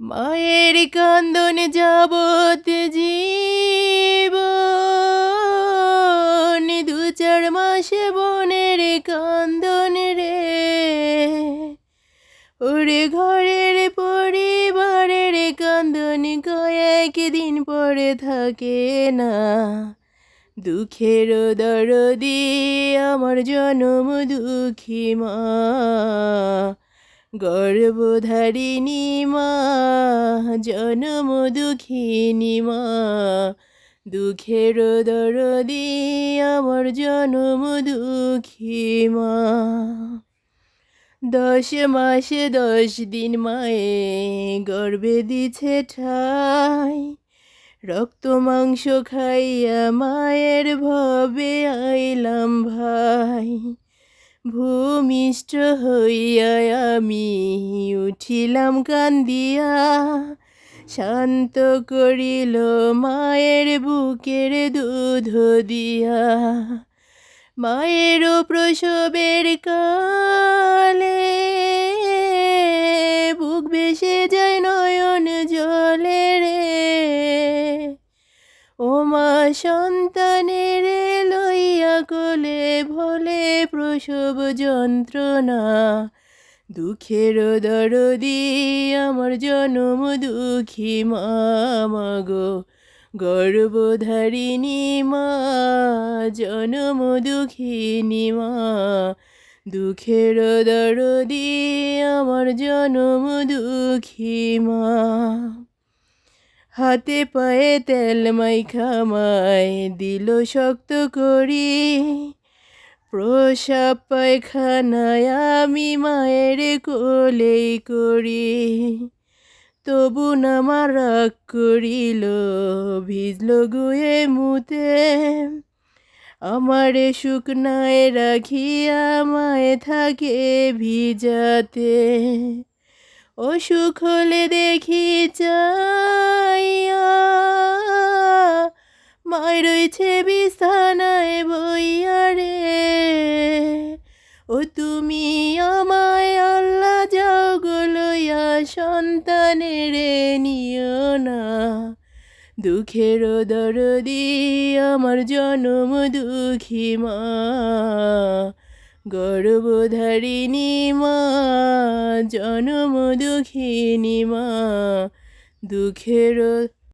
মায়ের কান্দন যাবত জীব দু চার মাসে বনের কান্দন রে। ওরে ঘরের পরিবারের কান্দন কয়েক দিন পরে থাকে না। দুঃখের দরদি আমার জনম দুঃখী মা। গর্ভধারিণী মা, জনম দুঃখিনী মা, দুঃখের দরদি আমার জনম দুঃখী মা। দশ মাসে দশ দিন মায়ে গর্ভে দিছে ঠাই, রক্ত মাংস খাইয়া মায়ের ভবে আইলাম ভূমিষ্ঠ হইয়া আমি উঠিলাম কান্দিয়া শান্ত করিল মায়ের বুকের দুধ দিয়া। মায়েরও প্রসবের কালে ও মা সন্তানের লইয়া কোলে ভোলে প্রসব যন্ত্রণা, দুঃখের দরদি আমার জনম দুঃখী মা, মাগো গর্ভধারিণী মা, জনম দুঃখিনী মা, দুঃখের দরদি আমার জনম দুঃখী মা। হাতে পায়ে তেল মাইখা মায় দিল শক্ত করি। প্রসাব পায়খানায় আমি মায়ের কোলেই করি। তবু নামা রাগ করিল, ভিজল গুয়ে মুতে। আমারে শুকনায় রাখিয়া মায়ে থাকে ভিজাতে। অসুখ হলে দেখি চাইয়া রয়েছে বিছানায় বইয়া রে। ও তুমি আমায় আল্লাহ যাও গলইয়া সন্তানের নিও না। দুঃখের দরদি আমার জনম দুঃখী মা। গর্ভধারিণী মা, জনম দুঃখিনী মা। দুঃখের